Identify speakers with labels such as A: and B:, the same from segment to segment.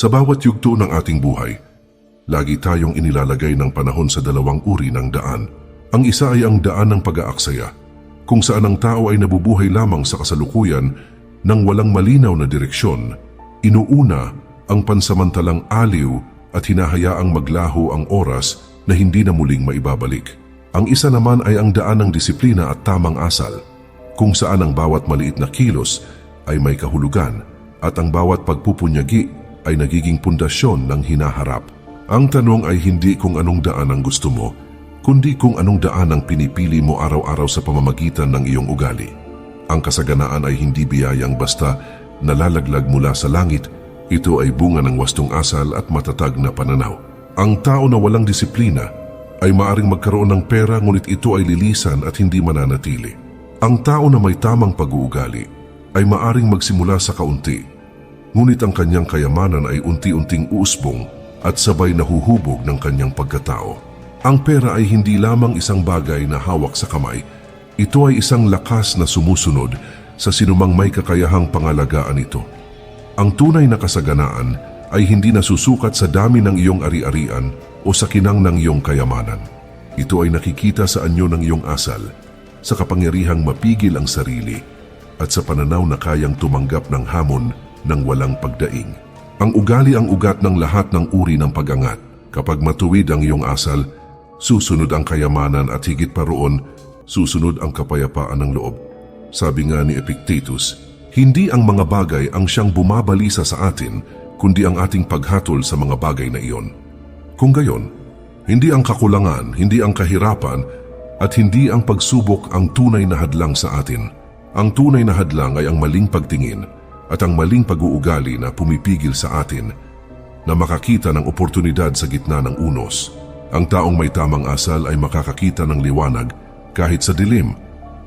A: Sa bawat yugto ng ating buhay, lagi tayong inilalagay ng panahon sa dalawang uri ng daan. Ang isa ay ang daan ng pag-aaksaya, kung saan ang tao ay nabubuhay lamang sa kasalukuyan ng walang malinaw na direksyon. Inuuna ang pansamantalang aliw at hinahayaang maglaho ang oras na hindi na muling maibabalik. Ang isa naman ay ang daan ng disiplina at tamang asal, kung saan ang bawat maliit na kilos ay may kahulugan at ang bawat pagpupunyagi ay nagiging pundasyon ng hinaharap. Ang tanong ay hindi kung anong daan ang gusto mo, kundi kung anong daan ang pinipili mo araw-araw sa pamamagitan ng iyong ugali. Ang kasaganaan ay hindi biyayang basta nalalaglag mula sa langit, ito ay bunga ng wastong asal at matatag na pananaw. Ang tao na walang disiplina ay maaring magkaroon ng pera ngunit ito ay lilisan at hindi mananatili. Ang tao na may tamang pag-uugali ay maaring magsimula sa kaunti, ngunit ang kanyang kayamanan ay unti-unting uusbong at sabay nahuhubog ng kanyang pagkatao. Ang pera ay hindi lamang isang bagay na hawak sa kamay, ito ay isang lakas na sumusunod sa sinumang may kakayahang pangalagaan ito. Ang tunay na kasaganaan ay hindi nasusukat sa dami ng iyong ari-arian o sa kinang ng iyong kayamanan. Ito ay nakikita sa anyo ng iyong asal, sa kapangyarihang mapigil ang sarili, at sa pananaw na kayang tumanggap ng hamon ng walang pagdaing. Ang ugali ang ugat ng lahat ng uri ng pagangat. Kapag matuwid ang iyong asal, susunod ang kayamanan at higit pa roon, susunod ang kapayapaan ng loob. Sabi nga ni Epictetus, hindi ang mga bagay ang siyang bumabalisa sa atin, kundi ang ating paghatol sa mga bagay na iyon. Kung gayon, hindi ang kakulangan, hindi ang kahirapan, at hindi ang pagsubok ang tunay na hadlang sa atin. Ang tunay na hadlang ay ang maling pagtingin at ang maling pag-uugali na pumipigil sa atin na makakita ng oportunidad sa gitna ng unos. Ang taong may tamang asal ay makakakita ng liwanag kahit sa dilim,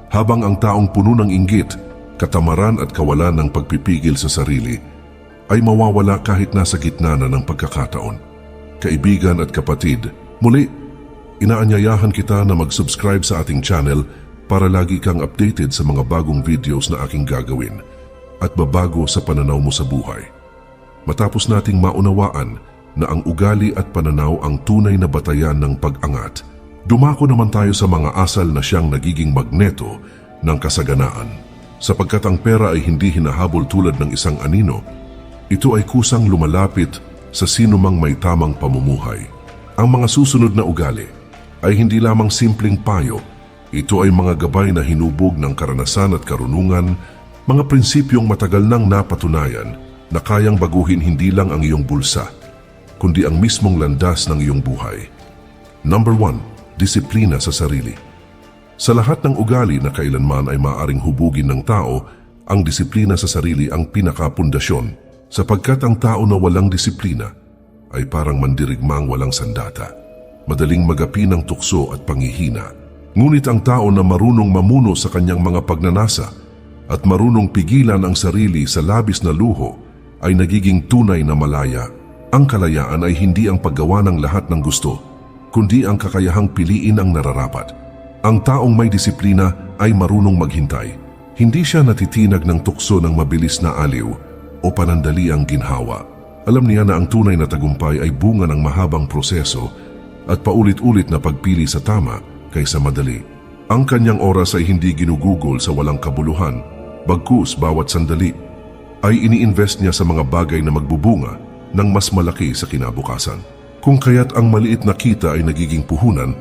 A: habang ang taong puno ng inggit, katamaran at kawalan ng pagpipigil sa sarili ay mawawala kahit nasa gitna na ng pagkakataon kaibigan at kapatid, muli, inaanyayahan kita na mag-subscribe sa ating channel para lagi kang updated sa mga bagong videos na aking gagawin at babago sa pananaw mo sa buhay. Matapos nating maunawaan na ang ugali at pananaw ang tunay na batayan ng pag-angat, dumako naman tayo sa mga asal na siyang nagiging magneto ng kasaganaan. Sapagkat ang pera ay hindi hinahabol tulad ng isang anino, ito ay kusang lumalapit sa sino mang may tamang pamumuhay. Ang mga susunod na ugali ay hindi lamang simpleng payo, ito ay mga gabay na hinubog ng karanasan at karunungan, mga prinsipyong matagal nang napatunayan na kayang baguhin hindi lang ang iyong bulsa, kundi ang mismong landas ng iyong buhay. Number 1. Disiplina sa sarili. Sa lahat ng ugali na kailanman ay maaring hubugin ng tao, ang disiplina sa sarili ang pinakapundasyon sapagkat ang tao na walang disiplina ay parang mandirigmang walang sandata. Madaling magapi ng tukso at pangihina. Ngunit ang tao na marunong mamuno sa kanyang mga pagnanasa at marunong pigilan ang sarili sa labis na luho ay nagiging tunay na malaya. Ang kalayaan ay hindi ang paggawa ng lahat ng gusto, kundi ang kakayahang piliin ang nararapat. Ang taong may disiplina ay marunong maghintay. Hindi siya natitinag ng tukso ng mabilis na aliw, o panandali ang ginhawa. Alam niya na ang tunay na tagumpay ay bunga ng mahabang proseso at paulit-ulit na pagpili sa tama kaysa madali. Ang kanyang oras ay hindi ginugugol sa walang kabuluhan, bagkus bawat sandali ay ini-invest niya sa mga bagay na magbubunga ng mas malaki sa kinabukasan. Kung kaya't ang maliit na kita ay nagiging puhunan,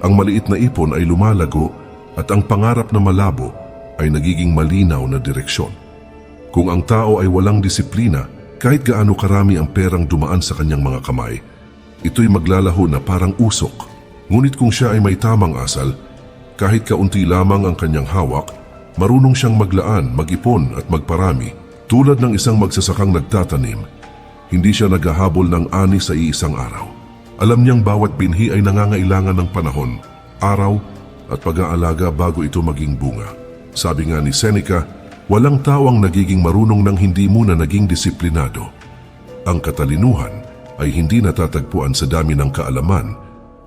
A: ang maliit na ipon ay lumalago at ang pangarap na malabo ay nagiging malinaw na direksyon. Kung ang tao ay walang disiplina, kahit gaano karami ang perang dumaan sa kanyang mga kamay, ito'y maglalaho na parang usok. Ngunit kung siya ay may tamang asal, kahit kaunti lamang ang kanyang hawak, marunong siyang maglaan, mag-ipon at magparami. Tulad ng isang magsasakang nagtatanim, hindi siya naghahabol ng ani sa iisang araw. Alam niyang bawat binhi ay nangangailangan ng panahon, araw at pag-aalaga bago ito maging bunga. Sabi nga ni Seneca, Walang tao ang nagiging marunong nang hindi muna naging disiplinado. Ang katalinuhan ay hindi natatagpuan sa dami ng kaalaman,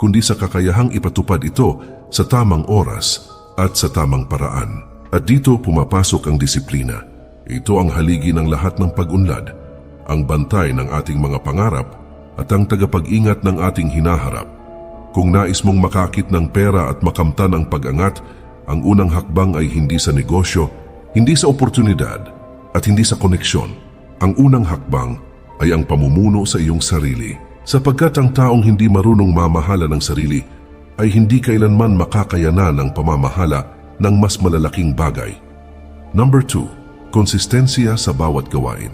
A: kundi sa kakayahang ipatupad ito sa tamang oras at sa tamang paraan. At dito pumapasok ang disiplina. Ito ang haligi ng lahat ng pag-unlad. ang bantay ng ating mga pangarap at ang tagapag-ingat ng ating hinaharap. Kung nais mong makakit ng pera at makamtan ang pag-angat, ang unang hakbang ay hindi sa negosyo, hindi sa oportunidad, at hindi sa koneksyon. Ang unang hakbang ay ang pamumuno sa iyong sarili. Sapagkat ang taong hindi marunong mamahala ng sarili ay hindi kailanman makakayanan ng pamamahala ng mas malalaking bagay. Number 2. Konsistensya sa bawat gawain.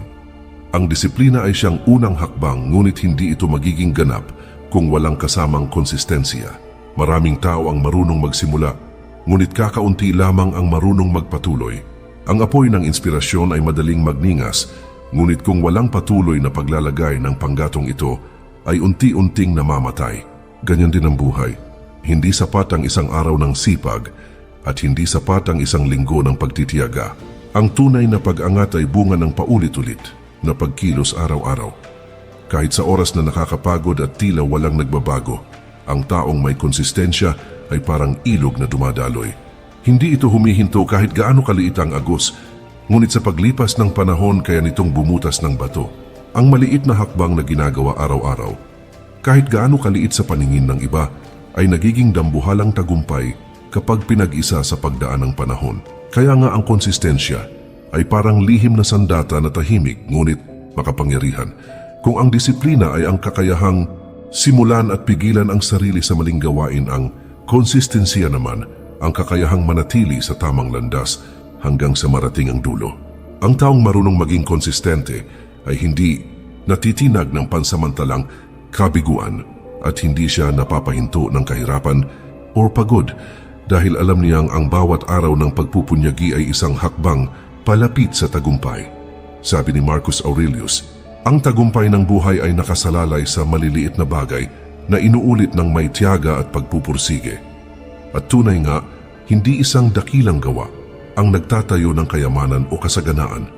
A: Ang disiplina ay siyang unang hakbang ngunit hindi ito magiging ganap kung walang kasamang konsistensya. Maraming tao ang marunong magsimula, ngunit kakaunti lamang ang marunong magpatuloy. Ang apoy ng inspirasyon ay madaling magningas, ngunit kung walang patuloy na paglalagay ng panggatong ito, ay unti-unting namamatay. Ganyan din ang buhay. Hindi sapat ang isang araw ng sipag at hindi sapat ang isang linggo ng pagtitiyaga. Ang tunay na pag-angat ay bunga ng paulit-ulit na pagkilos araw-araw. Kahit sa oras na nakakapagod at tila walang nagbabago, ang taong may konsistensya ay parang ilog na dumadaloy. Hindi ito humihinto kahit gaano kaliit ang agos, ngunit sa paglipas ng panahon kaya nitong bumutas ng bato. Ang maliit na hakbang na ginagawa araw-araw, kahit gaano kaliit sa paningin ng iba, ay nagiging dambuhalang tagumpay kapag pinag-isa sa pagdaan ng panahon. Kaya nga ang konsistensya ay parang lihim na sandata na tahimik ngunit makapangyarihan. Kung ang disiplina ay ang kakayahang simulan at pigilan ang sarili sa maling gawain, ang konsistensya naman ang kakayahang manatili sa tamang landas hanggang sa marating ang dulo. Ang taong marunong maging konsistente ay hindi natitinag ng pansamantalang kabiguan at hindi siya napapahinto ng kahirapan o pagod dahil alam niyang ang bawat araw ng pagpupunyagi ay isang hakbang palapit sa tagumpay. Sabi ni Marcus Aurelius, ang tagumpay ng buhay ay nakasalalay sa maliliit na bagay na inuulit ng may tiyaga at pagpupursige. At tunay nga, hindi isang dakilang gawa ang nagtatayo ng kayamanan o kasaganaan,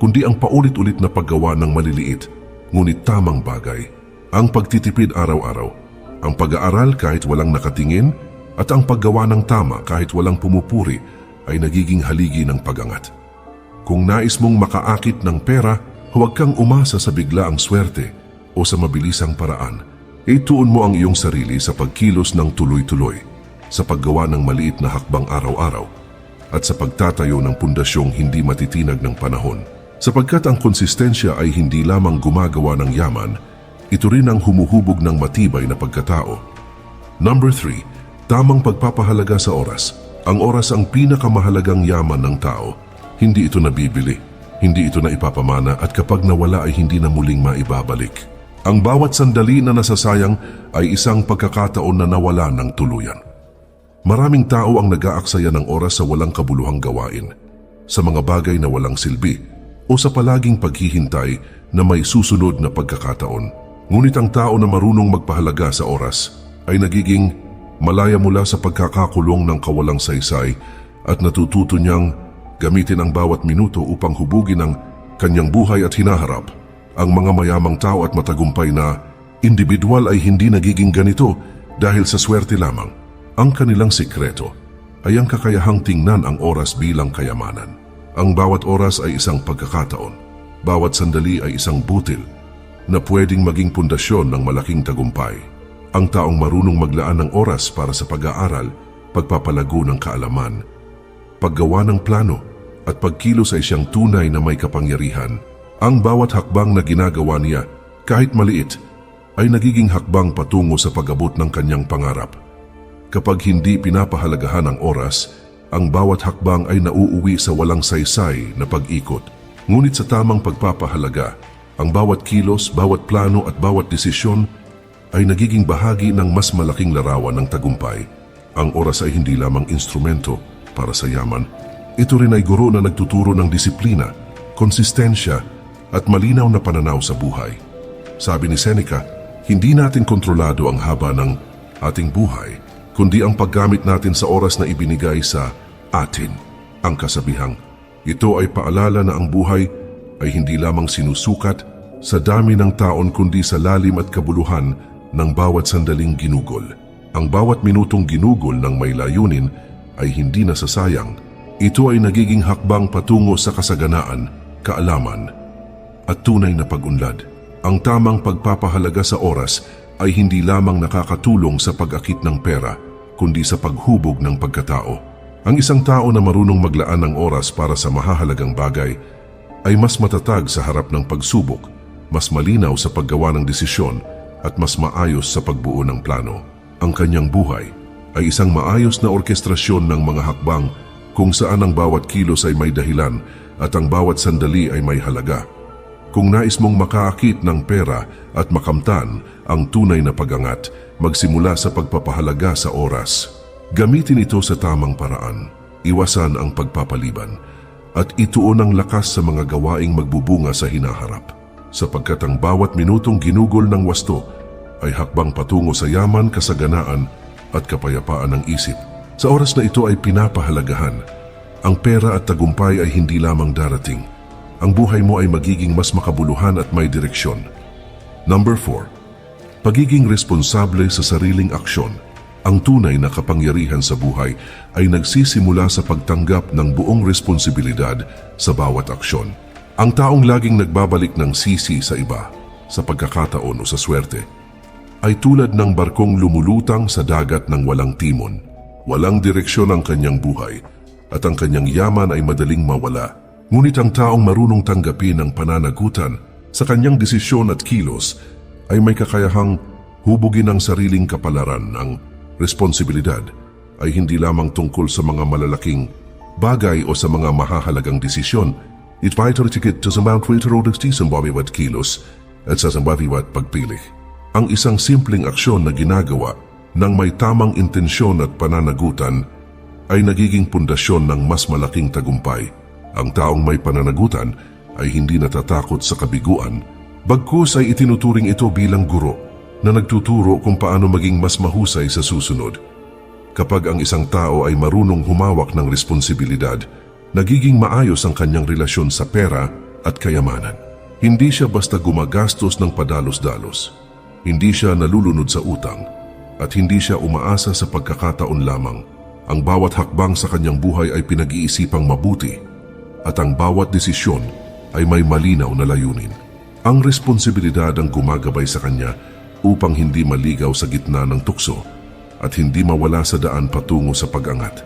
A: kundi ang paulit-ulit na paggawa ng maliliit ngunit tamang bagay. Ang pagtitipid araw-araw, ang pag-aaral kahit walang nakatingin, at ang paggawa ng tama kahit walang pumupuri ay nagiging haligi ng pagangat. Kung nais mong makaakit ng pera, huwag kang umasa sa biglaang swerte o sa mabilisang paraan. Ituon mo ang iyong sarili sa pagkilos ng tuloy-tuloy, sa paggawa ng maliit na hakbang araw-araw, at sa pagtatayo ng pundasyong hindi matitinag ng panahon. Sapagkat ang konsistensya ay hindi lamang gumagawa ng yaman, ito rin ang humuhubog ng matibay na pagkatao. Number 3. Tamang pagpapahalaga sa oras. Ang oras ang pinakamahalagang yaman ng tao. Hindi ito nabibili, hindi ito na ipapamana at kapag nawala ay hindi na muling maibabalik. Ang bawat sandali na nasasayang ay isang pagkakataon na nawala ng tuluyan. Maraming tao ang nag-aaksaya ng oras sa walang kabuluhang gawain, sa mga bagay na walang silbi, o sa palaging paghihintay na may susunod na pagkakataon. Ngunit ang tao na marunong magpahalaga sa oras ay nagiging malaya mula sa pagkakakulong ng kawalang saysay at natututo niyang gamitin ang bawat minuto upang hubugin ang kanyang buhay at hinaharap. Ang mga mayamang tao at matagumpay na individual ay hindi nagiging ganito dahil sa swerte lamang. Ang kanilang sikreto ay ang kakayahang tingnan ang oras bilang kayamanan. Ang bawat oras ay isang pagkakataon. Bawat sandali ay isang butil na pwedeng maging pundasyon ng malaking tagumpay. Ang taong marunong maglaan ng oras para sa pag-aaral, pagpapalago ng kaalaman, paggawa ng plano, at pagkilos ay siyang tunay na may kapangyarihan. Ang bawat hakbang na ginagawa niya, kahit maliit, ay nagiging hakbang patungo sa pag-abot ng kanyang pangarap. Kapag hindi pinapahalagahan ang oras, ang bawat hakbang ay nauuwi sa walang saysay na pag-ikot. Ngunit sa tamang pagpapahalaga, ang bawat kilos, bawat plano at bawat desisyon ay nagiging bahagi ng mas malaking larawan ng tagumpay. Ang oras ay hindi lamang instrumento para sa yaman. Ito rin ay guro na nagtuturo ng disiplina, konsistensya at malinaw na pananaw sa buhay. Sabi ni Seneca, hindi natin kontrolado ang haba ng ating buhay, kundi ang paggamit natin sa oras na ibinigay sa atin. Ang kasabihang, ito ay paalala na ang buhay ay hindi lamang sinusukat sa dami ng taon kundi sa lalim at kabuluhan ng bawat sandaling ginugol. Ang bawat minutong ginugol ng may layunin ay hindi nasasayang. Ito ay nagiging hakbang patungo sa kasaganaan, kaalaman, at tunay na pag-unlad. Ang tamang pagpapahalaga sa oras ay hindi lamang nakakatulong sa pag-akit ng pera, kundi sa paghubog ng pagkatao. Ang isang tao na marunong maglaan ng oras para sa mahahalagang bagay ay mas matatag sa harap ng pagsubok, mas malinaw sa paggawa ng desisyon at mas maayos sa pagbuo ng plano. Ang kanyang buhay ay isang maayos na orkestrasyon ng mga hakbang kung saan ang bawat kilos ay may dahilan at ang bawat sandali ay may halaga. Kung nais mong makaakit ng pera at makamtan ang tunay na pagangat, magsimula sa pagpapahalaga sa oras. Gamitin ito sa tamang paraan. Iwasan ang pagpapaliban at ituon ang lakas sa mga gawaing magbubunga sa hinaharap. Sapagkat ang bawat minutong ginugol ng wasto ay hakbang patungo sa yaman, kasaganaan at kapayapaan ng isip. Sa oras na ito ay pinapahalagahan. Ang pera at tagumpay ay hindi lamang darating. Ang buhay mo ay magiging mas makabuluhan at may direksyon. Number 4. Pagiging responsable sa sariling aksyon. Ang tunay na kapangyarihan sa buhay ay nagsisimula sa pagtanggap ng buong responsibilidad sa bawat aksyon. Ang taong laging nagbabalik ng sisi sa iba, sa pagkakataon o sa swerte, ay tulad ng barkong lumulutang sa dagat ng walang timon. Walang direksyon ang kanyang buhay at ang kanyang yaman ay madaling mawala. Ngunit ang taong marunong tanggapin ang pananagutan sa kanyang desisyon at kilos ay may kakayahang hubugin ang sariling kapalaran ng responsibilidad ay hindi lamang tungkol sa mga malalaking bagay o sa mga mahahalagang desisyon. It vital ticket to sa Waiter o sa babiwat kilos at sa babiwat pagpili. Ang isang simpleng aksyon na ginagawa ng may tamang intensyon at pananagutan ay nagiging pundasyon ng mas malaking tagumpay. Ang taong may pananagutan ay hindi natatakot sa kabiguan, bagkus ay itinuturing ito bilang guro na nagtuturo kung paano maging mas mahusay sa susunod. Kapag ang isang tao ay marunong humawak ng responsibilidad, nagiging maayos ang kanyang relasyon sa pera at kayamanan. Hindi siya basta gumagastos ng padalos-dalos. Hindi siya nalulunod sa utang at hindi siya umaasa sa pagkakataon lamang. Ang bawat hakbang sa kanyang buhay ay pinag-iisipang mabuti at ang bawat desisyon ay may malinaw na layunin. Ang responsibilidad ang gumagabay sa kanya upang hindi maligaw sa gitna ng tukso at hindi mawala sa daan patungo sa pag-angat.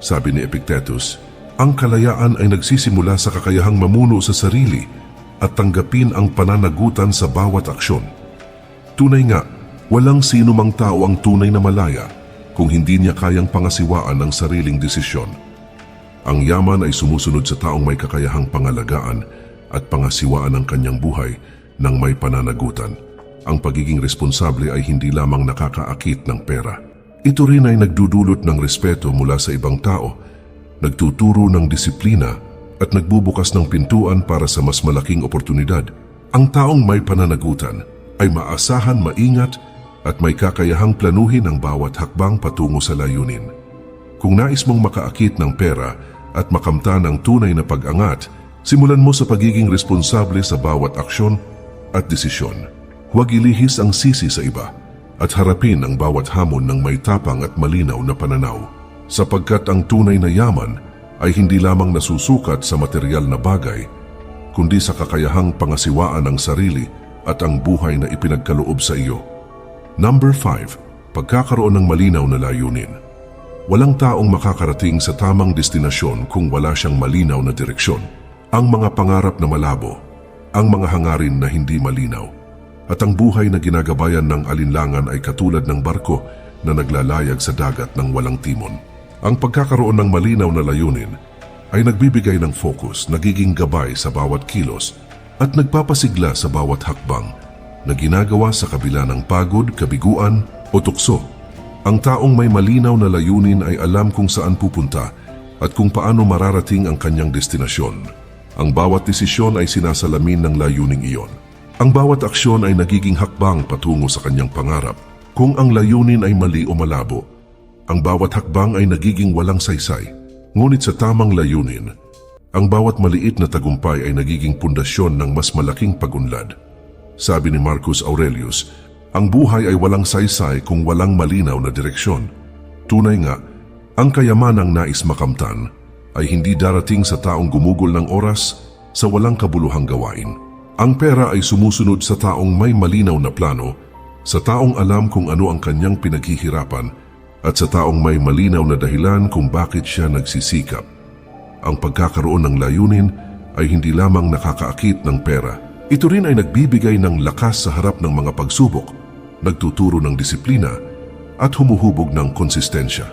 A: Sabi ni Epictetus, ang kalayaan ay nagsisimula sa kakayahang mamuno sa sarili at tanggapin ang pananagutan sa bawat aksyon. Tunay nga, walang sino mang tao ang tunay na malaya kung hindi niya kayang pangasiwaan ang sariling desisyon. Ang yaman ay sumusunod sa taong may kakayahang pangalagaan at pangasiwaan ang kanyang buhay ng may pananagutan. Ang pagiging responsable ay hindi lamang nakakaakit ng pera. Ito rin ay nagdudulot ng respeto mula sa ibang tao, nagtuturo ng disiplina at nagbubukas ng pintuan para sa mas malaking oportunidad. Ang taong may pananagutan ay maasahan maingat at may kakayahang planuhin ang bawat hakbang patungo sa layunin. Kung nais mong makaakit ng pera at makamtan ang tunay na pag-angat, simulan mo sa pagiging responsable sa bawat aksyon at desisyon. Huwag ilihis ang sisi sa iba at harapin ang bawat hamon ng may tapang at malinaw na pananaw. Sapagkat ang tunay na yaman ay hindi lamang nasusukat sa material na bagay, kundi sa kakayahang pangasiwaan ng sarili at ang buhay na ipinagkaloob sa iyo. Number 5. Pagkakaroon ng malinaw na layunin. Walang taong makakarating sa tamang destinasyon kung wala siyang malinaw na direksyon. Ang mga pangarap na malabo, ang mga hangarin na hindi malinaw, at ang buhay na ginagabayan ng alinlangan ay katulad ng barko na naglalayag sa dagat ng walang timon. Ang pagkakaroon ng malinaw na layunin ay nagbibigay ng focus, nagiging gabay sa bawat kilos at nagpapasigla sa bawat hakbang na ginagawa sa kabila ng pagod, kabiguan o tukso. Ang taong may malinaw na layunin ay alam kung saan pupunta at kung paano mararating ang kanyang destinasyon. Ang bawat desisyon ay sinasalamin ng layuning iyon. Ang bawat aksyon ay nagiging hakbang patungo sa kanyang pangarap. Kung ang layunin ay mali o malabo, ang bawat hakbang ay nagiging walang saysay. Ngunit sa tamang layunin, ang bawat maliit na tagumpay ay nagiging pundasyon ng mas malaking pagunlad. Sabi ni Marcus Aurelius, ang buhay ay walang saysay kung walang malinaw na direksyon. Tunay nga, ang kayamanang nais makamtan ay hindi darating sa taong gumugol ng oras sa walang kabuluhang gawain Ang pera ay sumusunod sa taong may malinaw na plano, sa taong alam kung ano ang kanyang pinaghihirapan, at sa taong may malinaw na dahilan kung bakit siya nagsisikap. Ang pagkakaroon ng layunin ay hindi lamang nakakaakit ng pera. Ito rin ay nagbibigay ng lakas sa harap ng mga pagsubok, nagtuturo ng disiplina, at humuhubog ng konsistensya.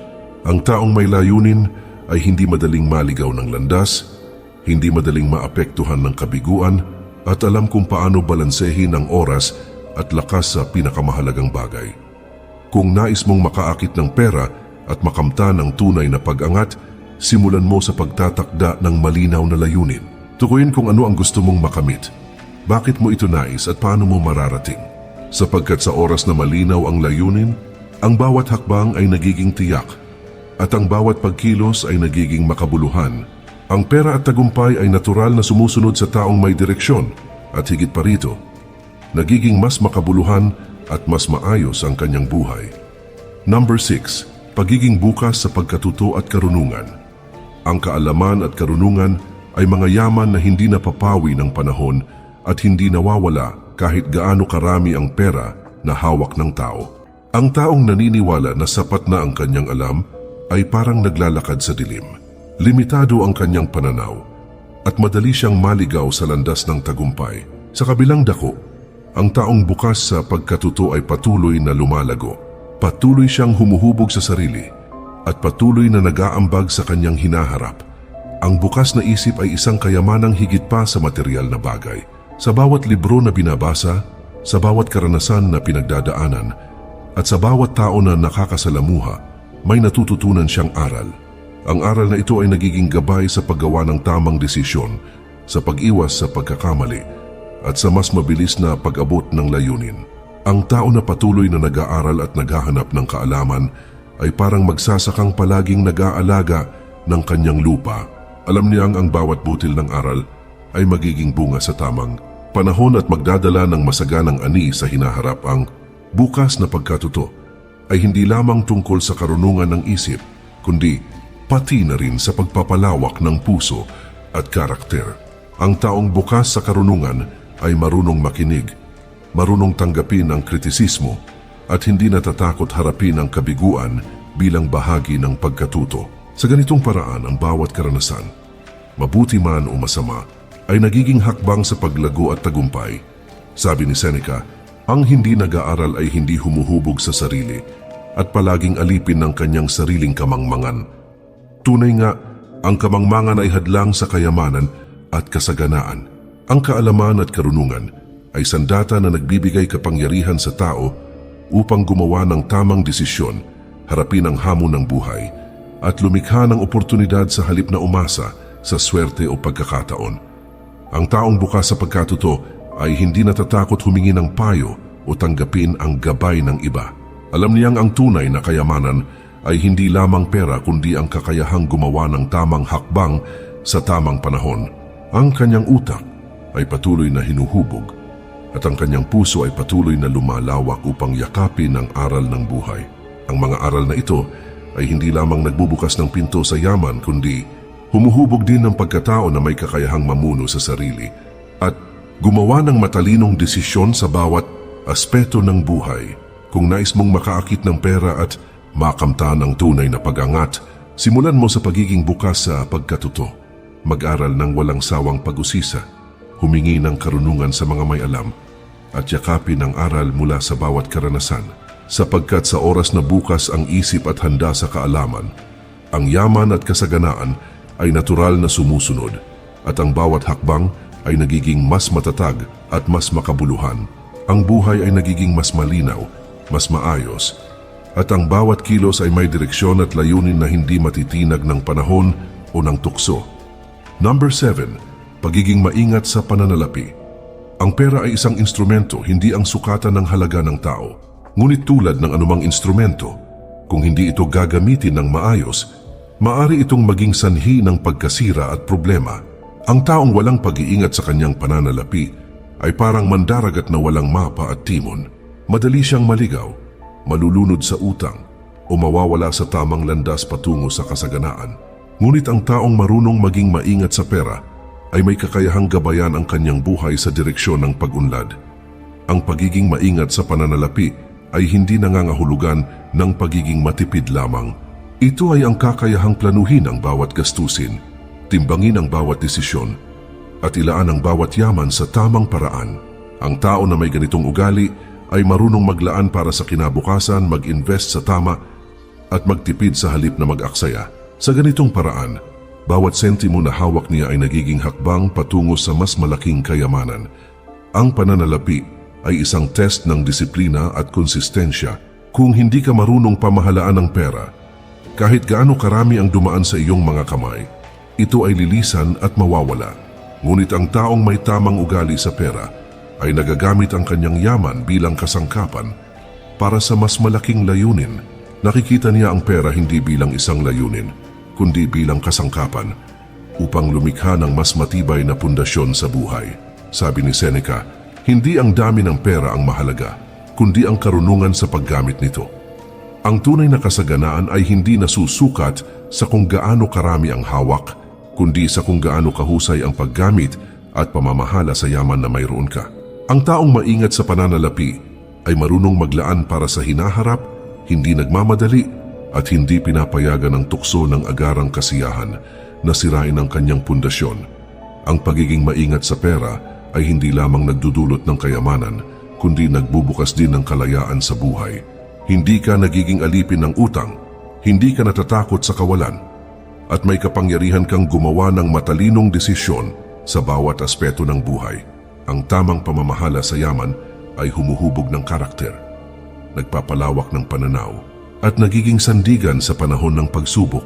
A: Ang taong may layunin ay hindi madaling maligaw ng landas, hindi madaling maapektuhan ng kabiguan, at alam kung paano balansehin ang oras at lakas sa pinakamahalagang bagay. Kung nais mong makaakit ng pera at makamta ng tunay na pag-angat, simulan mo sa pagtatakda ng malinaw na layunin. Tukuyin kung ano ang gusto mong makamit. Bakit mo ito nais at paano mo mararating? Sapagkat sa oras na malinaw ang layunin, ang bawat hakbang ay nagiging tiyak at ang bawat pagkilos ay nagiging makabuluhan. Ang pera at tagumpay ay natural na sumusunod sa taong may direksyon at higit pa rito, nagiging mas makabuluhan at mas maayos ang kanyang buhay. Number 6. Pagiging bukas sa pagkatuto at karunungan. Ang kaalaman at karunungan ay mga yaman na hindi napapawi ng panahon at hindi nawawala kahit gaano karami ang pera na hawak ng tao. Ang taong naniniwala na sapat na ang kanyang alam ay parang naglalakad sa dilim. Limitado ang kanyang pananaw at madali siyang maligaw sa landas ng tagumpay. Sa kabilang dako, ang taong bukas sa pagkatuto ay patuloy na lumalago. Patuloy siyang humuhubog sa sarili at patuloy na nag-aambag sa kanyang hinaharap. Ang bukas na isip ay isang kayamanang higit pa sa material na bagay. Sa bawat libro na binabasa, sa bawat karanasan na pinagdadaanan, at sa bawat tao na nakakasalamuha, may natututunan siyang aral. Ang aral na ito ay nagiging gabay sa paggawa ng tamang desisyon, sa pag-iwas sa pagkakamali, at sa mas mabilis na pag-abot ng layunin. Ang tao na patuloy na nag-aaral at naghahanap ng kaalaman ay parang magsasakang palaging nag-aalaga ng kanyang lupa. Alam niyang ang bawat butil ng aral ay magiging bunga sa tamang panahon at magdadala ng masaganang ani sa hinaharap ang bukas na pagkatuto ay hindi lamang tungkol sa karunungan ng isip, kundi pati na rin sa pagpapalawak ng puso at karakter. Ang taong bukas sa karunungan ay marunong makinig, marunong tanggapin ang kritisismo at hindi natatakot harapin ang kabiguan bilang bahagi ng pagkatuto. Sa ganitong paraan ang bawat karanasan, mabuti man o masama, ay nagiging hakbang sa paglago at tagumpay. Sabi ni Seneca, ang hindi nag-aaral ay hindi humuhubog sa sarili at palaging alipin ng kanyang sariling kamangmangan. Tunay nga, ang kamangmangan ay hadlang sa kayamanan at kasaganaan. Ang kaalaman at karunungan ay sandata na nagbibigay kapangyarihan sa tao upang gumawa ng tamang desisyon, harapin ang hamon ng buhay, at lumikha ng oportunidad sa halip na umasa sa swerte o pagkakataon. Ang taong bukas sa pagkatuto ay hindi natatakot humingi ng payo o tanggapin ang gabay ng iba. Alam niyang ang tunay na kayamanan ay hindi lamang pera kundi ang kakayahang gumawa ng tamang hakbang sa tamang panahon. Ang kanyang utak ay patuloy na hinuhubog at ang kanyang puso ay patuloy na lumalawak upang yakapin ang aral ng buhay. Ang mga aral na ito ay hindi lamang nagbubukas ng pinto sa yaman kundi humuhubog din ng pagkatao na may kakayahang mamuno sa sarili at gumawa ng matalinong desisyon sa bawat aspeto ng buhay. Kung nais mong makaakit ng pera at makamta ng tunay na pag-angat, simulan mo sa pagiging bukas sa pagkatuto. Mag-aral ng walang sawang pag-usisa, humingi ng karunungan sa mga may alam, at yakapin ang aral mula sa bawat karanasan. Sapagkat sa oras na bukas ang isip at handa sa kaalaman, ang yaman at kasaganaan ay natural na sumusunod at ang bawat hakbang ay nagiging mas matatag at mas makabuluhan. Ang buhay ay nagiging mas malinaw, mas maayos, at ang bawat kilos ay may direksyon at layunin na hindi matitinag ng panahon o ng tukso. Number 7. Pagiging maingat sa pananalapi. Ang pera ay isang instrumento, hindi ang sukatan ng halaga ng tao. Ngunit tulad ng anumang instrumento, kung hindi ito gagamitin ng maayos, maari itong maging sanhi ng pagkasira at problema. Ang taong walang pag-iingat sa kanyang pananalapi ay parang mandaragat na walang mapa at timon. Madali siyang maligaw, malulunod sa utang, o mawawala sa tamang landas patungo sa kasaganaan. Ngunit ang taong marunong maging maingat sa pera ay may kakayahang gabayan ang kanyang buhay sa direksyon ng pag-unlad. Ang pagiging maingat sa pananalapi ay hindi nangangahulugan ng pagiging matipid lamang. Ito ay ang kakayahang planuhin ang bawat gastusin, timbangin ang bawat desisyon, at ilaan ang bawat yaman sa tamang paraan. Ang tao na may ganitong ugali ay marunong maglaan para sa kinabukasan, mag-invest sa tama, at magtipid sa halip na mag-aksaya. Sa ganitong paraan, bawat sentimo na hawak niya ay nagiging hakbang patungo sa mas malaking kayamanan. Ang pananalapi ay isang test ng disiplina at konsistensya. Kung hindi ka marunong pamahalaan ng pera, kahit gaano karami ang dumaan sa iyong mga kamay, ito ay lilisan at mawawala. Ngunit ang taong may tamang ugali sa pera ay nagagamit ang kanyang yaman bilang kasangkapan para sa mas malaking layunin. Nakikita niya ang pera hindi bilang isang layunin, kundi bilang kasangkapan upang lumikha ng mas matibay na pundasyon sa buhay. Sabi ni Seneca, hindi ang dami ng pera ang mahalaga, kundi ang karunungan sa paggamit nito. Ang tunay na kasaganaan ay hindi nasusukat sa kung gaano karami ang hawak, kundi sa kung gaano kahusay ang paggamit at pamamahala sa yaman na mayroon ka. Ang taong maingat sa pananalapi ay marunong maglaan para sa hinaharap, hindi nagmamadali at hindi pinapayagan ng tukso ng agarang kasiyahan na sirain ang kanyang pundasyon. Ang pagiging maingat sa pera ay hindi lamang nagdudulot ng kayamanan, kundi nagbubukas din ng kalayaan sa buhay. Hindi ka nagiging alipin ng utang, hindi ka natatakot sa kawalan, at may kapangyarihan kang gumawa ng matalinong desisyon sa bawat aspeto ng buhay. Ang tamang pamamahala sa yaman ay humuhubog ng karakter, nagpapalawak ng pananaw, at nagiging sandigan sa panahon ng pagsubok.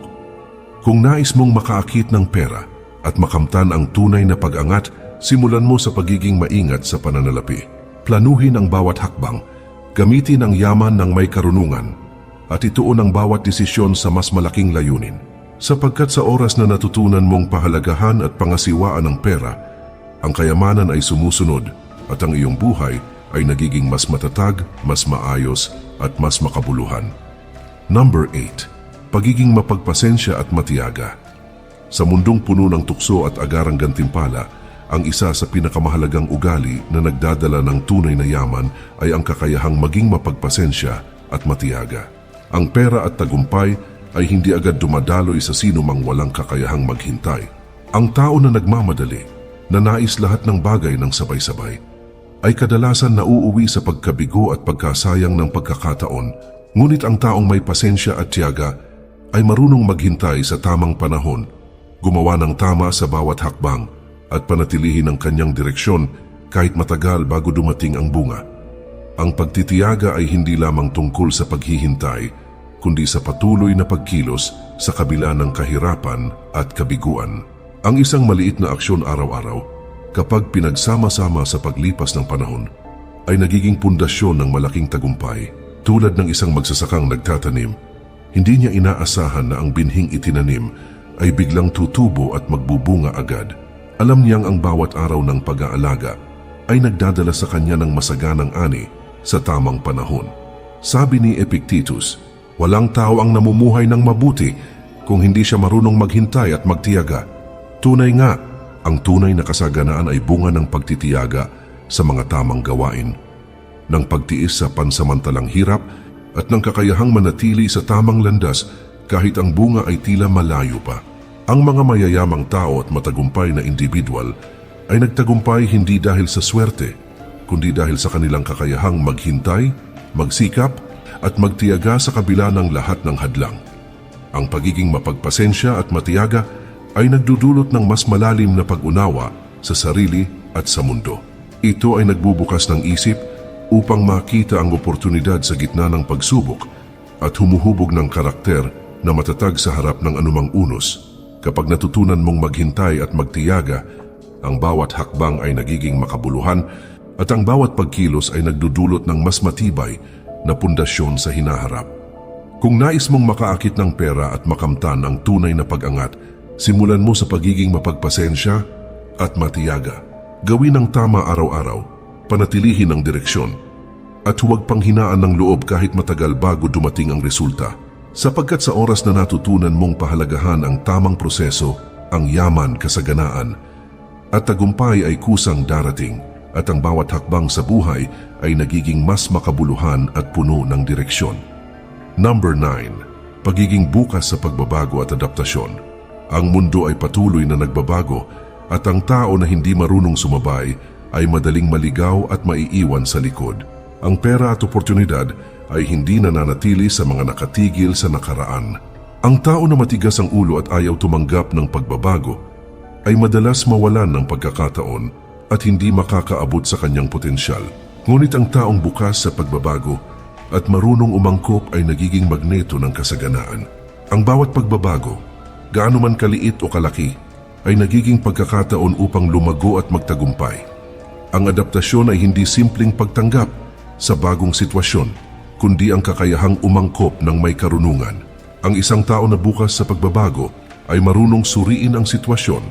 A: Kung nais mong makaakit ng pera at makamtan ang tunay na pag-angat, simulan mo sa pagiging maingat sa pananalapi. Planuhin ang bawat hakbang, gamitin ang yaman ng may karunungan, at ituon ang bawat desisyon sa mas malaking layunin. Sapagkat sa oras na natutunan mong pahalagahan at pangasiwaan ng pera, ang kayamanan ay sumusunod at ang iyong buhay ay nagiging mas matatag, mas maayos at mas makabuluhan. Number 8. Pagiging mapagpasensya at matiyaga. Sa mundong puno ng tukso at agarang gantimpala, ang isa sa pinakamahalagang ugali na nagdadala ng tunay na yaman ay ang kakayahang maging mapagpasensya at matiyaga. Ang pera at tagumpay ay hindi agad dumadaloy sa sino mang walang kakayahang maghintay. Ang tao na nagmamadali na nais lahat ng bagay ng sabay-sabay, ay kadalasan nauuwi sa pagkabigo at pagkasayang ng pagkakataon, ngunit ang taong may pasensya at tiyaga ay marunong maghintay sa tamang panahon, gumawa ng tama sa bawat hakbang at panatilihin ang kanyang direksyon kahit matagal bago dumating ang bunga. Ang pagtitiyaga ay hindi lamang tungkol sa paghihintay, kundi sa patuloy na pagkilos sa kabila ng kahirapan at kabiguan. Ang isang maliit na aksyon araw-araw, kapag pinagsama-sama sa paglipas ng panahon, ay nagiging pundasyon ng malaking tagumpay. Tulad ng isang magsasakang nagtatanim, hindi niya inaasahan na ang binhing itinanim ay biglang tutubo at magbubunga agad. Alam niyang ang bawat araw ng pag-aalaga ay nagdadala sa kanya ng masaganang ani sa tamang panahon. Sabi ni Epictetus, walang tao ang namumuhay ng mabuti kung hindi siya marunong maghintay at magtiyaga. Tunay nga, ang tunay na kasaganaan ay bunga ng pagtitiyaga sa mga tamang gawain, ng pagtiis sa pansamantalang hirap at ng kakayahang manatili sa tamang landas kahit ang bunga ay tila malayo pa. Ang mga mayayamang tao at matagumpay na individual ay nagtagumpay hindi dahil sa swerte, kundi dahil sa kanilang kakayahang maghintay, magsikap at magtiyaga sa kabila ng lahat ng hadlang. Ang pagiging mapagpasensya at matiyaga ay nagdudulot ng mas malalim na pag-unawa sa sarili at sa mundo. Ito ay nagbubukas ng isip upang makita ang oportunidad sa gitna ng pagsubok at humuhubog ng karakter na matatag sa harap ng anumang unos. Kapag natutunan mong maghintay at magtiyaga, ang bawat hakbang ay nagiging makabuluhan at ang bawat pagkilos ay nagdudulot ng mas matibay na pundasyon sa hinaharap. Kung nais mong makaakit ng pera at makamtan ang tunay na pag-angat, Simulan mo sa pagiging mapagpasensya at matiyaga. Gawin ang tama araw-araw, panatilihin ang direksyon, at huwag panghinaan ng loob kahit matagal bago dumating ang resulta. Sapagkat sa oras na natutunan mong pahalagahan ang tamang proseso, ang yaman, kasaganaan, At tagumpay ay kusang darating at ang bawat hakbang sa buhay ay nagiging mas makabuluhan at puno ng direksyon. Number 9. Pagiging bukas sa pagbabago at adaptasyon. Ang mundo ay patuloy na nagbabago at ang tao na hindi marunong sumabay ay madaling maligaw at maiiwan sa likod. Ang pera at oportunidad ay hindi nananatili sa mga nakatigil sa nakaraan. Ang tao na matigas ang ulo at ayaw tumanggap ng pagbabago ay madalas mawalan ng pagkakataon at hindi makakaabot sa kanyang potensyal. Ngunit ang taong bukas sa pagbabago at marunong umangkop ay nagiging magneto ng kasaganaan. Ang bawat pagbabago, gaano man kaliit o kalaki, ay nagiging pagkakataon upang lumago at magtagumpay. Ang adaptasyon ay hindi simpleng pagtanggap sa bagong sitwasyon, kundi ang kakayahang umangkop ng may karunungan. Ang isang tao na bukas sa pagbabago ay marunong suriin ang sitwasyon,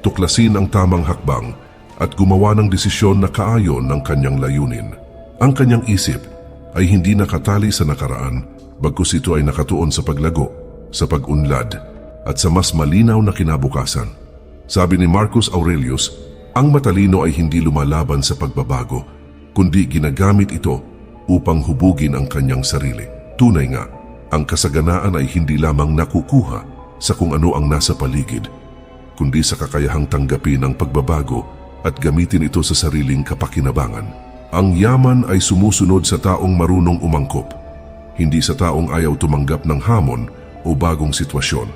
A: tuklasin ang tamang hakbang at gumawa ng desisyon na kaayon ng kanyang layunin. Ang kanyang isip ay hindi nakatali sa nakaraan, bagkus ito ay nakatuon sa paglago, sa pag-unlad, at sa mas malinaw na kinabukasan. Sabi ni Marcus Aurelius, ang matalino ay hindi lumalaban sa pagbabago, kundi ginagamit ito upang hubugin ang kanyang sarili. Tunay nga, ang kasaganaan ay hindi lamang nakukuha sa kung ano ang nasa paligid, kundi sa kakayahang tanggapin ang pagbabago at gamitin ito sa sariling kapakinabangan. Ang yaman ay sumusunod sa taong marunong umangkop, hindi sa taong ayaw tumanggap ng hamon o bagong sitwasyon.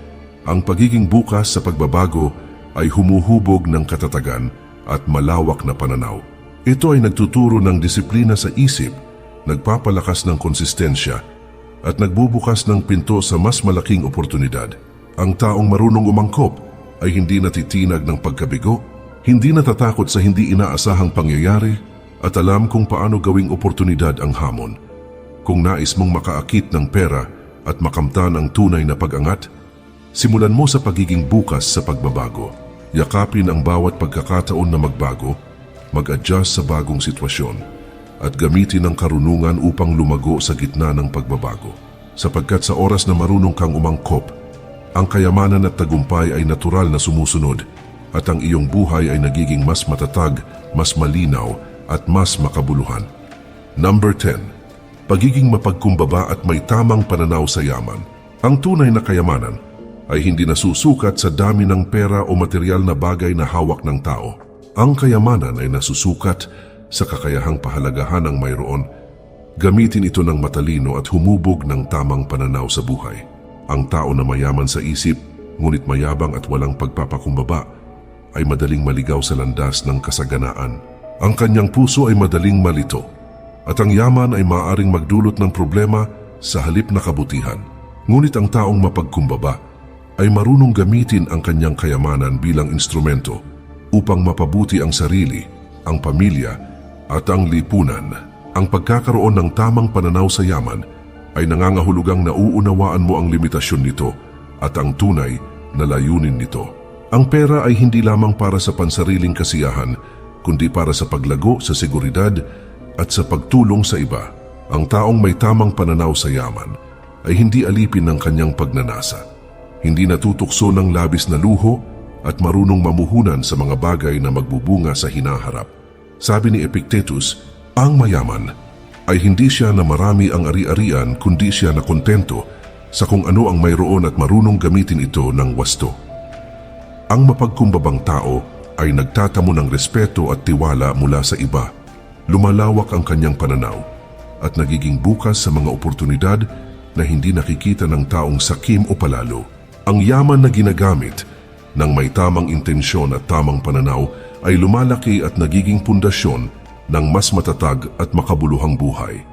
A: Ang pagiging bukas sa pagbabago ay humuhubog ng katatagan at malawak na pananaw. Ito ay nagtuturo ng disiplina sa isip, nagpapalakas ng konsistensya, at nagbubukas ng pinto sa mas malaking oportunidad. Ang taong marunong umangkop ay hindi natitinag ng pagkabigo, hindi natatakot sa hindi inaasahang pangyayari, at alam kung paano gawing oportunidad ang hamon. Kung nais mong makaakit ng pera at makamtan ang tunay na pag-angat, simulan mo sa pagiging bukas sa pagbabago. Yakapin ang bawat pagkakataon na magbago, mag-adjust sa bagong sitwasyon, at gamitin ang karunungan upang lumago sa gitna ng pagbabago. Sapagkat sa oras na marunong kang umangkop, ang kayamanan at tagumpay ay natural na sumusunod at ang iyong buhay ay nagiging mas matatag, mas malinaw at mas makabuluhan. Number 10. Pagiging mapagkumbaba at may tamang pananaw sa yaman. Ang tunay na kayamanan ay hindi nasusukat sa dami ng pera o material na bagay na hawak ng tao. Ang kayamanan ay nasusukat sa kakayahang pahalagahan ng mayroon. Gamitin ito ng matalino at humubog ng tamang pananaw sa buhay. Ang tao na mayaman sa isip, ngunit mayabang at walang pagpapakumbaba, ay madaling maligaw sa landas ng kasaganaan. Ang kanyang puso ay madaling malito at ang yaman ay maaaring magdulot ng problema sa halip na kabutihan. Ngunit ang taong mapagkumbaba ay marunong gamitin ang kanyang kayamanan bilang instrumento upang mapabuti ang sarili, ang pamilya at ang lipunan. Ang pagkakaroon ng tamang pananaw sa yaman ay nangangahulugang nauunawaan mo ang limitasyon nito at ang tunay na layunin nito. Ang pera ay hindi lamang para sa pansariling kasiyahan, kundi para sa paglago sa seguridad at sa pagtulong sa iba. Ang taong may tamang pananaw sa yaman ay hindi alipin ng kanyang pagnanasa. Hindi natutukso ng labis na luho at marunong mamuhunan sa mga bagay na magbubunga sa hinaharap. Sabi ni Epictetus, ang mayaman ay hindi siya na marami ang ari-arian kundi siya na kontento sa kung ano ang mayroon at marunong gamitin ito ng wasto. Ang mapagkumbabang tao ay nagtatamo ng respeto at tiwala mula sa iba. Lumalawak ang kanyang pananaw at nagiging bukas sa mga oportunidad na hindi nakikita ng taong sakim o palalo. Ang yaman na ginagamit ng may tamang intensyon at tamang pananaw ay lumalaki at nagiging pundasyon ng mas matatag at makabuluhang buhay.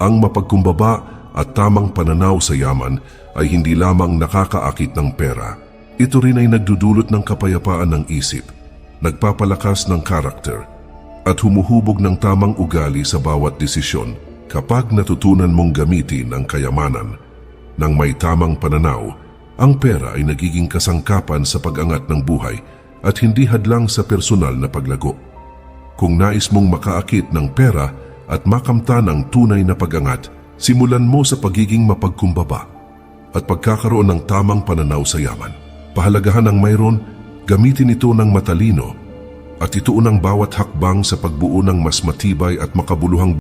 A: Ang mapagkumbaba at tamang pananaw sa yaman ay hindi lamang nakakaakit ng pera. Ito rin ay nagdudulot ng kapayapaan ng isip nagpapalakas ng karakter at humuhubog ng tamang ugali sa bawat desisyon kapag natutunan mong gamitin ang kayamanan. Nang may tamang pananaw, ang pera ay nagiging kasangkapan sa pag-angat ng buhay at hindi hadlang sa personal na paglago. Kung nais mong makaakit ng pera at makamtan ang tunay na pag-angat, simulan mo sa pagiging mapagkumbaba at pagkakaroon ng tamang pananaw sa yaman. Pahalagahan ang mayroon Gamitin ito ng matalino at ituon ang bawat hakbang sa pagbuo ng mas matibay at makabuluhang